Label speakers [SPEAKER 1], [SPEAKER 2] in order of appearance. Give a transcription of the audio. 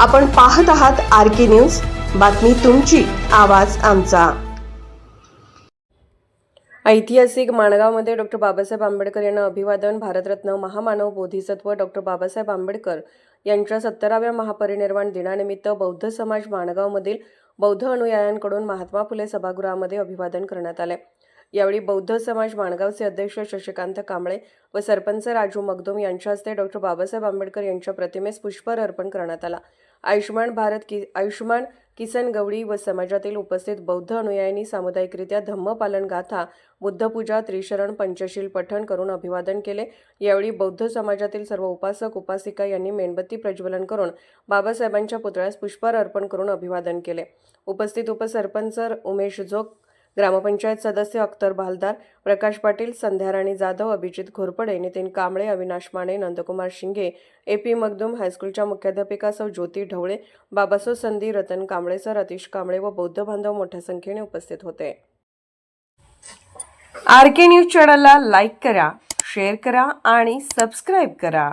[SPEAKER 1] आपण पाहत आहात आर के न्यूज. बातमी तुमची आवाज आमचा. ऐतिहासिक माणगावमध्ये डॉक्टर बाबासाहेब आंबेडकर यांना अभिवादन भारतरत्न महामानव बोधिसत्व डॉक्टर बाबासाहेब आंबेडकर यांच्या सत्तराव्या महापरिनिर्वाण दिनानिमित्त बौद्ध समाज माणगावमधील बौद्ध अनुयायांकडून महात्मा फुले सभागृहामध्ये अभिवादन करण्यात आले. यावेळी बौद्ध समाज माणगावचे अध्यक्ष शशिकांत कांबळे व सरपंच राजू मगदुम यांच्या हस्ते डॉक्टर बाबासाहेब आंबेडकर यांच्या प्रतिमेस पुष्पहार अर्पण करण्यात आला. आयुष्यमान भारत कि आयुष्यमान किसन गवळी व समाजातील उपस्थित बौद्ध अनुयायांनी सामुदायिकरित्या धम्मपालन गाथा बुद्धपूजा त्रिशरण पंचशील पठण करून अभिवादन केले. यावेळी बौद्ध समाजातील सर्व उपासक उपासिका यांनी मेणबत्ती प्रज्वलन करून बाबासाहेबांच्या पुतळ्यास पुष्पहार अर्पण करून अभिवादन केले. उपस्थित उपसरपंच उमेश जोग ग्रामपंचायत सदस्य अख्तर भालदार प्रकाश पाटील संध्याराणी जाधव अभिजित घोरपडे नितीन कांबळे अविनाश माने नंदकुमार शिंगे ए पी मगदूम हायस्कूलच्या मुख्याध्यापिका सौ ज्योती ढवळे बाबासो संधी रतन कांबळे सर अतिश कांबळे व बौद्ध बांधव मोठ्या संख्येने उपस्थित होते. आर के न्यूज चॅनलला लाईक करा शेअर करा आणि सबस्क्राईब करा.